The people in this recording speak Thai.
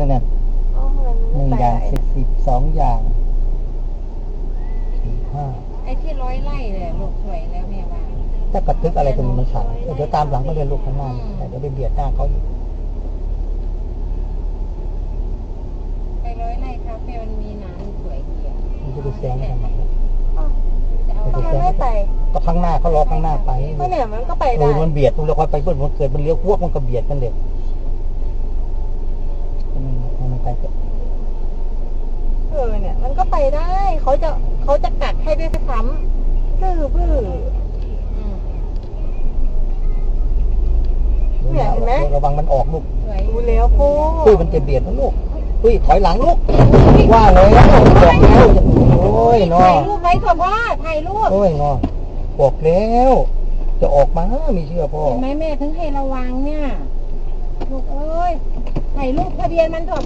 นั่นน่ะอ๋อทำไมมันหนึ่งไม่อไปย่างไหนสิบสิบสองอย่างสี่ห้าไอ้ที่ร้อยไร่เลยลูกสวยแล้วแม่ว่าถ้ากระตึกอะไรตรงนี้มันสั่นเดี๋ยวตามหลังก็เรียนลูกข้างหน้าอืมแต่เดี๋ยวไปเบียดหน้าเขาอีกไปร้อยไร่คาเฟ่มันมีน้ำสวยดีอะมันจะไปแซงกันทำไมอ้าวจะเอาทำไมไม่ไปก็ข้างหน้าเขารอข้างหน้าไปก็เนี่ยมันก็ไปเอได้อมันเบียดตรงแล้วค่อยไปเพื่อนมันเกิดมันเลี้ยวพวกมันก็เบียดกันเด็กให้มัน ไปเถอะเออเนี่ย มันก็ไปได้เขาจะเขาจะกัดให้ด้วยซ้ำซื่อบื้ออืมเนี่ยเห็นไหมระวังมันออกลูกสวยดูแล้วโป้ปุ้ยมันจะเบียดนะลูกปุ้ยถอยหลังลูกว่าเลยแล้วบอกแล้วโอ้ยเนาะถ่ายรูปไว้ก่อนว่าถ่ายรูปโอ้ยเนาะบอกแล้ว จะออกมาไม่เชื่อพ่อเห็นไหมแม่ถึงให้ระวังเนี่ยลูกเอ้ยถ่ายรูปทะเบียนมันเถอะ